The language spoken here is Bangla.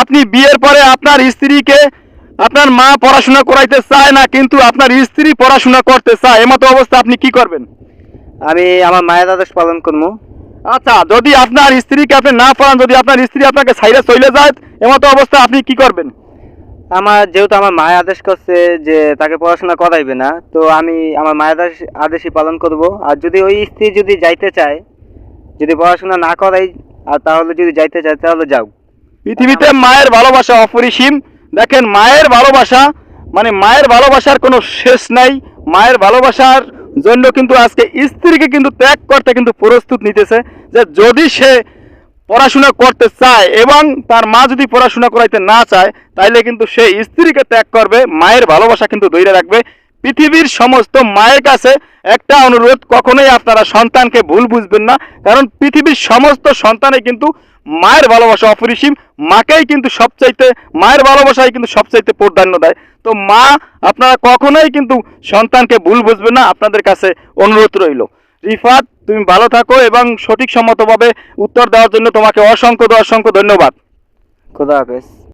আপনি বিয়ের পরে আপনার স্ত্রীকে আপনার মা পড়াশোনা করাইতে চায় না কিন্তু আপনার স্ত্রী পড়াশোনা করতে চায় এমতো অবস্থা আপনি কি করবেন? আমি আমার মায়ের আদেশ পালন করব। আচ্ছা যদি আপনার স্ত্রীকে আপনি না পড়ান যদি আপনার স্ত্রী আপনাকে সাইডে চলে যায় এমতো অবস্থা আপনি কি করবেন? আমার যেহেতু আমার মায়ের আদেশ করছে যে তাকে পড়াশোনা করাইবে না তো আমি আমার মায়ের আদেশ আদেশই পালন করব। আর যদি ওই স্ত্রী যদি যাইতে চায় যদি পড়াশোনা না করাই আর তাহলে যদি যাইতে চায় তাহলে যাও। পৃথিবীতে মায়ের ভালোবাসা অপরিসীম। দেখেন, মায়ের ভালোবাসা মানে মায়ের ভালোবাসার কোনো শেষ নাই। মায়ের ভালোবাসার জন্য কিন্তু আজকে স্ত্রীকে কিন্তু ত্যাগ করতে কিন্তু প্রস্তুত নিতেছে যে যদি সে পড়াশোনা করতে চায় এবং তার মা যদি পড়াশোনা করাইতে না চায়, তাইলে কিন্তু সে স্ত্রীকে ত্যাগ করবে, মায়ের ভালোবাসা কিন্তু ধরে রাখবে। পৃথিবীর সমস্ত মায়ের কাছে একটা অনুরোধ, কখনোই আপনারা সন্তানকে ভুল বুঝবেন না, কারণ পৃথিবীর সমস্ত সন্তানে কিন্তু মায়ের ভালোবাসা অপরিসীম, মাকেই কিন্তু সবচাইতে, মায়ের ভালোবাসাই কিন্তু সবচাইতে প্রাধান্য দেয়। তো মা, আপনারা কখনোই কিন্তু সন্তানকে ভুল বুঝবেন না, আপনাদের কাছে অনুরোধ রইল। রিফাত, তুমি ভালো থাকো এবং সঠিক সম্মতভাবে উত্তর দেওয়ার জন্য তোমাকে অসংখ্য অসংখ্য ধন্যবাদ। খোদা হাফেজ।